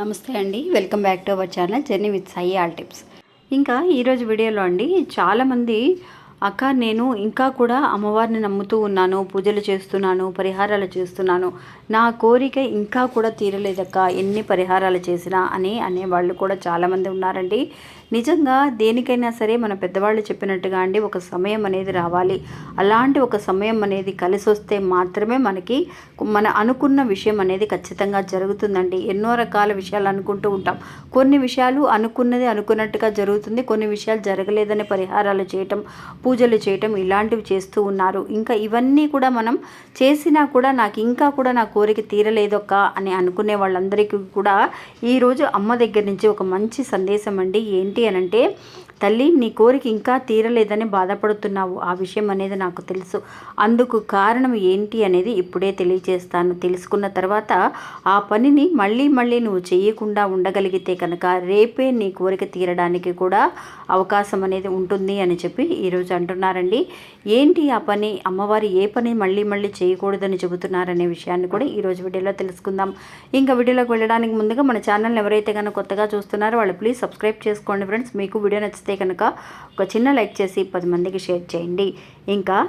నమస్తే అండి. Welcome back to our channel journey with Sai all tips. ఇంకా ఈరోజు వీడియోలో అండి చాలామంది అక్క నేను ఇంకా కూడా అమ్మవారిని నమ్ముతూ ఉన్నాను పూజలు చేస్తున్నాను పరిహారాలు చేస్తున్నాను. నా కోరిక ఇంకా కూడా తీరలేదక్క ఎన్ని పరిహారాలు చేసినా అని అనేవాళ్ళు కూడా చాలామంది ఉన్నారండి. నిజంగా దేనికైనా సరే మన పెద్దవాళ్ళు చెప్పినట్టుగా అండి ఒక సమయం అనేది రావాలి. అలాంటి ఒక సమయం అనేది కలిసి వస్తే మాత్రమే మనకి మన అనుకున్న విషయం అనేది ఖచ్చితంగా జరుగుతుందండి. ఎన్నో రకాల విషయాలు అనుకుంటూ ఉంటాం. కొన్ని విషయాలు అనుకున్నది అనుకున్నట్టుగా జరుగుతుంది కొన్ని విషయాలు జరగలేదని పరిహారాలు చేయటం పూజలు చేయటం ఇలాంటివి చేస్తూ ఉన్నారు. ఇంకా ఇవన్నీ కూడా మనం చేసినా కూడా నాకు ఇంకా కూడా నా కోరిక తీరలేదొక్క అని అనుకునే వాళ్ళందరికీ కూడా ఈరోజు అమ్మ దగ్గర నుంచి ఒక మంచి సందేశం అండి. ఏంటి అని అంటే తల్లి నీ కోరిక ఇంకా తీరలేదని బాధపడుతున్నావు. ఆ విషయం అనేది నాకు తెలుసు. అందుకు కారణం ఏంటి అనేది ఇప్పుడే తెలియజేస్తాను. తెలుసుకున్న తర్వాత ఆ పనిని మళ్ళీ మళ్ళీ నువ్వు చేయకుండా ఉండగలిగితే కనుక రేపే నీ కోరిక తీరడానికి కూడా అవకాశం అనేది ఉంటుంది అని చెప్పి ఈరోజు అంటున్నారండి. ఏంటి ఆ పని? అమ్మవారు ఏ పని మళ్ళీ మళ్ళీ చేయకూడదని చెబుతున్నారనే విషయాన్ని కూడా ఈరోజు వీడియోలో తెలుసుకుందాం. ఇంకా వీడియోలోకి వెళ్ళడానికి ముందుగా మన ఛానల్ ఎవరైతే కనుక కొత్తగా చూస్తున్నారో వాళ్ళు ప్లీజ్ సబ్స్క్రైబ్ చేసుకోండి ఫ్రెండ్స్. మీకు వీడియో నచ్చితే కనుక ఒక చిన్న లైక్ చేసి పది మందికి షేర్ చేయండి. ఇంకా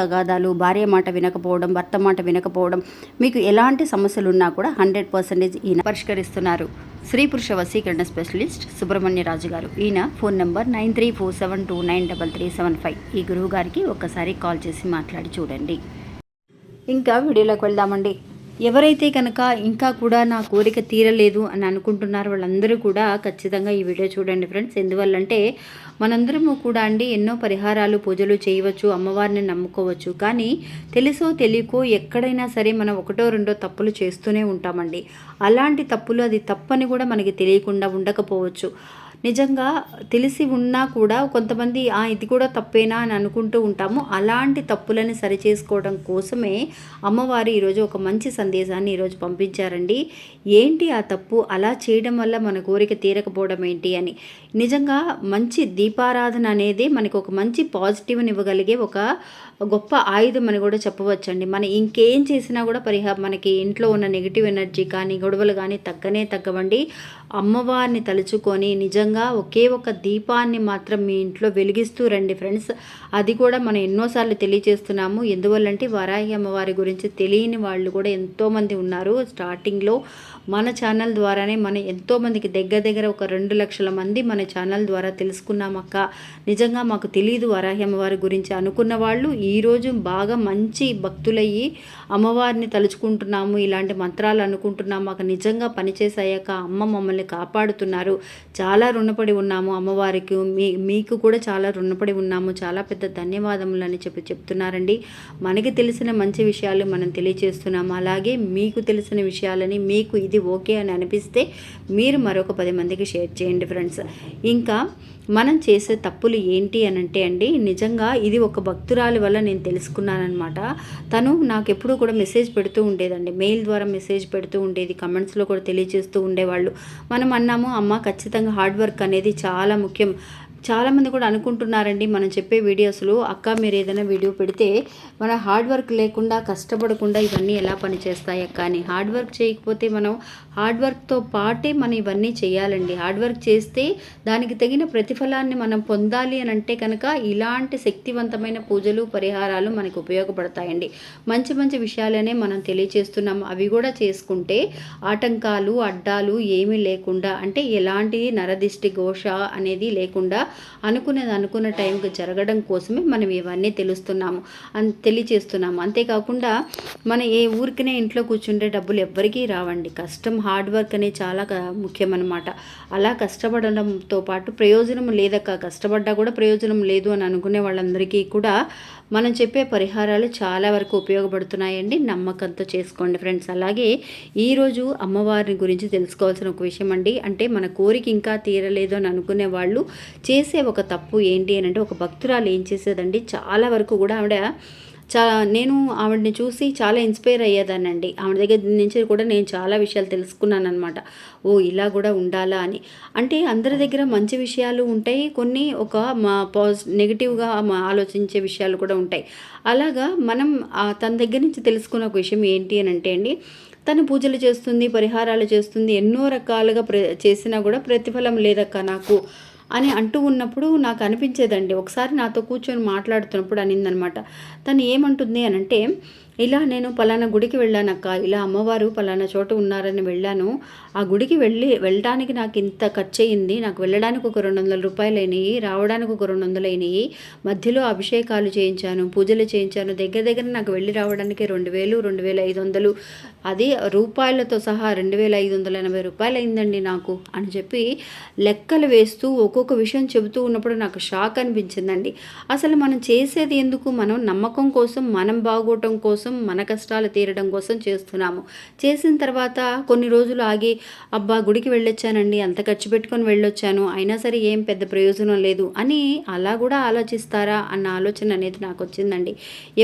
తగాదాలు భార్య మాట వినకపోవడం భర్త మాట వినకపోవడం మీకు ఎలాంటి సమస్యలు ఉన్నా కూడా హండ్రెడ్ పర్సెంటేజ్ ఈయన పరిష్కరిస్తున్నారు. స్త్రీ పురుష వశీకరణ స్పెషలిస్ట్ సుబ్రహ్మణ్య రాజు గారు. ఈయన phone number nine three four seven two nine double three seven five. ఈ గురువు గారికి ఒక్కసారి కాల్ చేసి మాట్లాడి చూడండి. ఇంకా వీడియోలోకి వెళ్దామండి. ఎవరైతే కనుక ఇంకా కూడా నా కోరిక తీరలేదు అని అనుకుంటున్నారో వాళ్ళందరూ కూడా ఖచ్చితంగా ఈ వీడియో చూడండి ఫ్రెండ్స్. ఎందువల్లంటే మనందరము కూడా అండి ఎన్నో పరిహారాలు పూజలు చేయవచ్చు అమ్మవారిని నమ్ముకోవచ్చు. కానీ తెలుసో తెలియకో ఎక్కడైనా సరే మనం ఒకటో రెండో తప్పులు చేస్తూనే ఉంటామండి. అలాంటి తప్పులు అది తప్పని కూడా మనకి తెలియకుండా ఉండకపోవచ్చు. నిజంగా తెలిసి ఉన్నా కూడా కొంతమంది ఆ ఇది కూడా తప్పేనా? అని అనుకుంటూ ఉంటాము. అలాంటి తప్పులని సరిచేసుకోవడం కోసమే అమ్మవారు ఈరోజు ఒక మంచి సందేశాన్ని ఈరోజు పంపించారండి. ఏంటి ఆ తప్పు? అలా చేయడం వల్ల మన కోరిక తీరకపోవడం ఏంటి అని. నిజంగా మంచి దీపారాధన అనేది మనకు ఒక మంచి పాజిటివ్ని ఇవ్వగలిగే ఒక గొప్ప ఆయుధం అని కూడా చెప్పవచ్చండి. మనం ఇంకేం చేసినా కూడా పరిహా మనకి ఇంట్లో ఉన్న నెగిటివ్ ఎనర్జీ కానీ గొడవలు కానీ తగ్గనే తగ్గవండి. అమ్మవారిని తలుచుకొని నిజంగా ఒకే ఒక దీపాన్ని మాత్రం మీ ఇంట్లో వెలిగిస్తూ రండి ఫ్రెండ్స్. అది కూడా మనం ఎన్నోసార్లు తెలియజేస్తున్నాము ఎందువల్లంటే వరాహి అమ్మవారి గురించి తెలియని వాళ్ళు కూడా ఎంతోమంది ఉన్నారు. స్టార్టింగ్లో మన ఛానల్ ద్వారానే మనం ఎంతోమందికి దగ్గర దగ్గర ఒక రెండు లక్షల మంది మన ఛానల్ ద్వారా తెలుసుకున్నామక్క నిజంగా మాకు తెలియదు వరాహి అమ్మవారి గురించి అనుకున్న వాళ్ళు ఈరోజు బాగా మంచి భక్తులయ్యి అమ్మవారిని తలుచుకుంటున్నాము ఇలాంటి మంత్రాలు అనుకుంటున్నాము మాకు నిజంగా పనిచేసాయాక అమ్మ మమ్మల్ని కాపాడుతున్నారు. చాలా రుణపడి ఉన్నాము అమ్మవారికి. మీ మీకు కూడా చాలా రుణపడి ఉన్నాము. చాలా పెద్ద ధన్యవాదములు అని చెప్పి చెప్తున్నారండి. మనకి తెలిసిన మంచి విషయాలు మనం తెలియచేస్తున్నాము అలాగే మీకు తెలిసిన విషయాలని మీకు ఇది ఓకే అని అనిపిస్తే మీరు మరొక పది మందికి షేర్ చేయండి ఫ్రెండ్స్. ఇంకా మనం చేసే తప్పులు ఏంటి అని అంటే అండి నిజంగా ఇది ఒక భక్తురాలి వల్ల నేను తెలుసుకున్నానమాట తను నాకు ఎప్పుడూ కూడా మెసేజ్ పెడుతూ ఉండేదండి. మెయిల్ ద్వారా మెసేజ్ పెడుతూ ఉండేది కమెంట్స్లో కూడా తెలియజేస్తూ ఉండేవాళ్ళు. మనం అన్నాము అమ్మ ఖచ్చితంగా హార్డ్ వర్క్ అనేది చాలా ముఖ్యం. చాలామంది కూడా అనుకుంటున్నారండి మనం చెప్పే వీడియోస్లో అక్క మీరు ఏదైనా వీడియో పెడితే మన హార్డ్ వర్క్ లేకుండా కష్టపడకుండా ఇవన్నీ ఎలా పనిచేస్తాయి అక్క? అని. హార్డ్ వర్క్ చేయకపోతే మనం హార్డ్ వర్క్తో పాటే మనం ఇవన్నీ చేయాలండి. హార్డ్ వర్క్ చేస్తే దానికి తగిన ప్రతిఫలాన్ని మనం పొందాలి అని అంటే కనుక ఇలాంటి శక్తివంతమైన పూజలు పరిహారాలు మనకు ఉపయోగపడతాయండి. మంచి మంచి విషయాలనే మనం తెలియచేస్తున్నాం. అవి కూడా చేసుకుంటే ఆటంకాలు అడ్డాలు ఏమీ లేకుండా అంటే ఎలాంటి నరదిష్టి ఘోష అనేది లేకుండా అనుకునేది అనుకున్న టైంకి జరగడం కోసమే మనం ఇవన్నీ తెలుస్తున్నాము. అన్ తెలియచేస్తున్నాము. అంతేకాకుండా మన ఏ ఊరికినే ఇంట్లో కూర్చుంటే డబ్బులు ఎవ్వరికీ రావండి. కష్టం హార్డ్ వర్క్ అనేది చాలా ముఖ్యం అనమాట అలా కష్టపడడంతో పాటు ప్రయోజనం లేదక్క. కష్టపడ్డా కూడా ప్రయోజనం లేదు అని అనుకునే వాళ్ళందరికీ కూడా మనం చెప్పే పరిహారాలు చాలా వరకు ఉపయోగపడుతున్నాయండి. నమ్మకంతో చేసుకోండి ఫ్రెండ్స్. అలాగే ఈరోజు అమ్మవారిని గురించి తెలుసుకోవాల్సిన ఒక విషయం అండి అంటే మన కోరిక ఇంకా తీరలేదు అని అనుకునే వాళ్ళు చేసే ఒక తప్పు ఏంటి అని అంటే ఒక భక్తురాలు ఏం చేసేదండి? చాలా వరకు కూడా ఆవిడ చా నేను ఆవిడని చూసి చాలా ఇన్స్పైర్ అయ్యేదానండి ఆవిడ దగ్గర నుంచి కూడా నేను చాలా విషయాలు తెలుసుకున్నాను అనమాట ఓ ఇలా కూడా ఉండాలా అని. అంటే అందరి దగ్గర మంచి విషయాలు ఉంటాయి కొన్ని ఒక మా పాజ్ నెగిటివ్గా ఆలోచించే విషయాలు కూడా ఉంటాయి. అలాగా మనం తన దగ్గర నుంచి తెలుసుకున్న ఒక విషయం ఏంటి అని అంటే అండి తను పూజలు చేస్తుంది పరిహారాలు చేస్తుంది ఎన్నో రకాలుగా ప్ర చేసినా కూడా ప్రతిఫలం లేదక్క నాకు. అని అంటూ ఉన్నప్పుడు నాకు అనిపించేదండి. ఒకసారి నాతో కూర్చొని మాట్లాడుతున్నప్పుడు అనిందనమాట. తను ఏమంటుంది అని అంటే ఇలా నేను పలానా గుడికి వెళ్ళానక్క. ఇలా అమ్మవారు పలానా చోట ఉన్నారని వెళ్ళాను. ఆ గుడికి వెళ్ళి వెళ్ళడానికి నాకు ఇంత ఖర్చు అయింది నాకు వెళ్ళడానికి ఒక రెండు వందల రూపాయలు అయినాయి రావడానికి ఒక రెండు వందలు అయినాయి మధ్యలో అభిషేకాలు చేయించాను పూజలు చేయించాను. దగ్గర దగ్గర నాకు వెళ్ళి రావడానికి రెండు వేలు రెండు వేల ఐదు వందలు. అది రూపాయలతో సహా రెండు వేల ఐదు వందల ఎనభై రూపాయలు అయిందండి నాకు అని చెప్పి లెక్కలు వేస్తూ ఒక్కొక్క విషయం చెబుతూ ఉన్నప్పుడు నాకు షాక్ అనిపించిందండి. అసలు మనం చేసేది ఎందుకు? మనం నమ్మకం కోసం మనం బాగోవటం కోసం కోసం మన కష్టాలు తీరడం కోసం చేస్తున్నాము. చేసిన తర్వాత కొన్ని రోజులు ఆగి అబ్బా గుడికి వెళ్ళొచ్చానండి అంత ఖర్చు పెట్టుకొని వెళ్ళొచ్చాను అయినా సరే ఏం పెద్ద ప్రయోజనం లేదు అని అలా కూడా ఆలోచిస్తారా అన్న ఆలోచన అనేది నాకు వచ్చిందండి.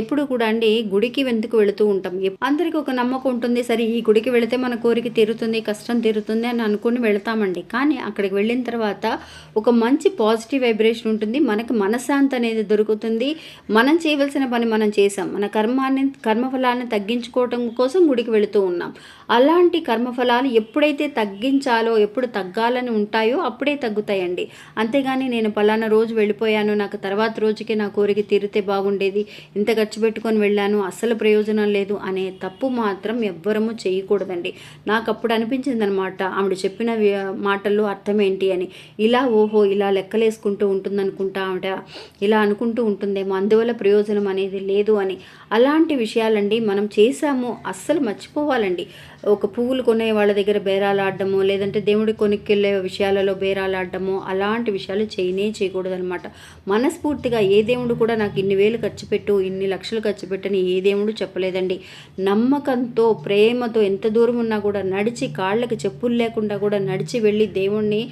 ఎప్పుడు కూడా అండి గుడికి ఎందుకు వెళుతూ ఉంటాం? అందరికీ ఒక నమ్మకం ఉంటుంది సరే ఈ గుడికి వెళితే మన కోరిక తీరుతుంది కష్టం తీరుతుంది అని అనుకుని వెళతామండి. కానీ అక్కడికి వెళ్ళిన తర్వాత ఒక మంచి పాజిటివ్ వైబ్రేషన్ ఉంటుంది మనకు మనశ్శాంతి అనేది దొరుకుతుంది మనం చేయవలసిన పని మనం చేసాం మన కర్మాన్ని కర్మఫలాన్ని తగ్గించుకోవటం కోసం గుడికి వెళుతూ ఉన్నాం. అలాంటి కర్మఫలాలు ఎప్పుడైతే తగ్గించాలో ఎప్పుడు తగ్గాలని ఉంటాయో అప్పుడే తగ్గుతాయండి. అంతేగాని నేను పలానా రోజు వెళ్ళిపోయాను నాకు తర్వాత రోజుకి నా కోరిక తీరితే బాగుండేది ఇంత ఖర్చు పెట్టుకొని వెళ్ళాను అస్సలు ప్రయోజనం లేదు అనే తప్పు మాత్రం ఎవ్వరము చేయకూడదండి. నాకు అప్పుడు అనిపించింది అనమాట ఆవిడ చెప్పిన మాటల్లో అర్థం ఏంటి అని. ఇలా ఓహో ఇలా లెక్కలేసుకుంటూ ఉంటుందనుకుంటా ఆవిడ ఇలా అనుకుంటూ ఉంటుందేమో అందువల్ల ప్రయోజనం అనేది లేదు అని. అలాంటి విషయాలండి మనం చేశాము అస్సలు మర్చిపోవాలండి. ఒక పువ్వులు కొనే వాళ్ళ దగ్గర బేరాలు లేదంటే దేవుడి కొనుక్కెళ్ళే విషయాలలో బేరాలు అలాంటి విషయాలు చేయనే చేయకూడదనమాట మనస్ఫూర్తిగా ఏ దేవుడు కూడా నాకు ఇన్ని వేలు ఖర్చు పెట్టు ఇన్ని లక్షలు ఖర్చు పెట్టని ఏ దేవుడు చెప్పలేదండి. నమ్మకంతో ప్రేమతో ఎంత దూరం ఉన్నా కూడా నడిచి కాళ్ళకి చెప్పులు లేకుండా కూడా నడిచి వెళ్ళి దేవుణ్ణి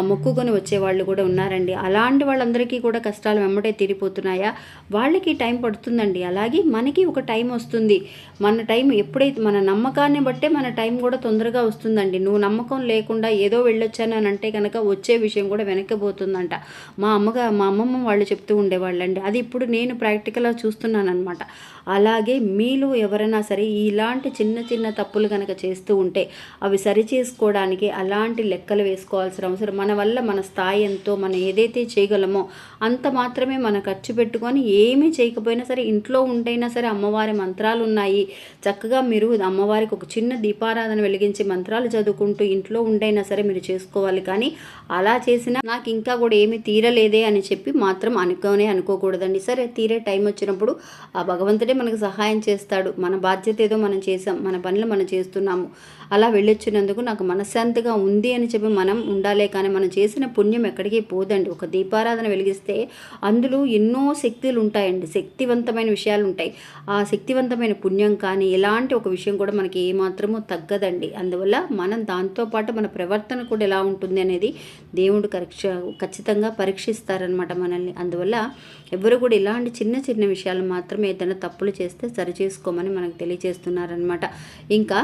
మొక్కుకొని వచ్చేవాళ్ళు కూడా ఉన్నారండి. అలాంటి వాళ్ళందరికీ కూడా కష్టాలు వెంబడే తీరిపోతున్నాయా? వాళ్ళకి టైం పడుతుందండి. అలాగే మనకి ఒక టైం వస్తుంది. మన టైం ఎప్పుడైతే మన నమ్మకాన్ని బట్టే మన టైం కూడా తొందరగా వస్తుందండి. నువ్వు నమ్మకం లేకుండా ఏదో వెళ్ళొచ్చాను అని అంటే కనుక వచ్చే విషయం కూడా వెనక్కిపోతుందంట మా అమ్మగా మా అమ్మమ్మ వాళ్ళు చెప్తూ ఉండేవాళ్ళండి. అది ఇప్పుడు నేను ప్రాక్టికల్గా చూస్తున్నాను అనమాట అలాగే మీలో ఎవరైనా సరే ఇలాంటి చిన్న చిన్న తప్పులు కనుక చేస్తూ ఉంటే అవి సరి చేసుకోవడానికి అలాంటి లెక్కలు వేసుకోవాల్సిన అవసరం. మన వల్ల మన స్థాయి ఎంతో మనం ఏదైతే చేయగలమో అంత మాత్రమే మన ఖర్చు పెట్టుకొని ఏమీ చేయకపోయినా సరే ఇంట్లో ఉంటైనా సరే అమ్మవారి మంత్రాలు ఉన్నాయి. చక్కగా మీరు అమ్మవారికి ఒక చిన్న దీపారాధన వెలిగించి మంత్రాలు చదువుకుంటూ ఇంట్లో ఉండైనా సరే మీరు చేసుకోవాలి. కానీ అలా చేసినా నాకు ఇంకా కూడా ఏమీ తీరలేదే అని చెప్పి మాత్రం అనుకోనే అనుకోకూడదండి. సరే తీరే టైం వచ్చినప్పుడు ఆ భగవంతుడే మనకు సహాయం చేస్తాడు. మన బాధ్యత ఏదో మనం చేసాం మన పనులు మనం చేస్తున్నాము. అలా వెళ్ళొచ్చినందుకు నాకు మనశ్శాంతిగా ఉంది అని చెప్పి మనం ఉండాలే. కానీ మనం చేసిన పుణ్యం ఎక్కడికి పోదండి. ఒక దీపారాధన వెలిగిస్తే అందులో ఎన్నో శక్తులు ఉంటాయండి. శక్తివంతమైన విషయాలు ఉంటాయి. ఆ శక్తివంతమైన పుణ్యం కానీ ఎలాంటి ఒక విషయం కూడా మనకి ఏమాత్రమూ తగ్గదండి. అందువల్ల మనం దాంతోపాటు మన ప్రవర్తన కూడా ఎలా ఉంటుంది అనేది దేవుడు కరీక్ష ఖచ్చితంగా పరీక్షిస్తారనమాట మనల్ని. అందువల్ల ఎవరు కూడా ఇలాంటి చిన్న చిన్న విషయాలు మాత్రమే ఏదైనా తప్పు తప్పులు చేస్తే సరి చేసుకోమని మనకు తెలియజేస్తున్నారనమాట ఇంకా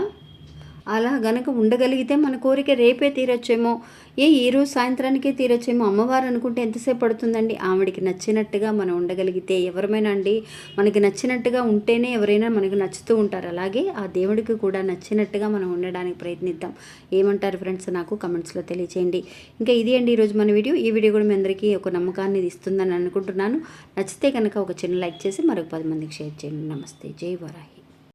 అలా గనక ఉండగలిగితే మన కోరిక రేపే తీరొచ్చేమో? ఏ ఈరోజు సాయంత్రానికే తీరొచ్చేమో? అమ్మవారు అనుకుంటే ఎంతసేపు పడుతుందండి? ఆవిడికి నచ్చినట్టుగా మనం ఉండగలిగితే ఎవరమైనా అండి మనకి నచ్చినట్టుగా ఉంటేనే ఎవరైనా మనకు నచ్చుతూ ఉంటారు. అలాగే ఆ దేవుడికి కూడా నచ్చినట్టుగా మనం ఉండడానికి ప్రయత్నిద్దాం. ఏమంటారు ఫ్రెండ్స్? నాకు కమెంట్స్లో తెలియచేయండి. ఇంకా ఇది అండి ఈరోజు మన వీడియో. ఈ వీడియో కూడా మీ అందరికీ ఒక నమ్మకాన్ని ఇస్తుందని అనుకుంటున్నాను. నచ్చితే కనుక ఒక చిన్న లైక్ చేసి మరొక పది మందికి షేర్ చేయండి. నమస్తే. జై వరాహి.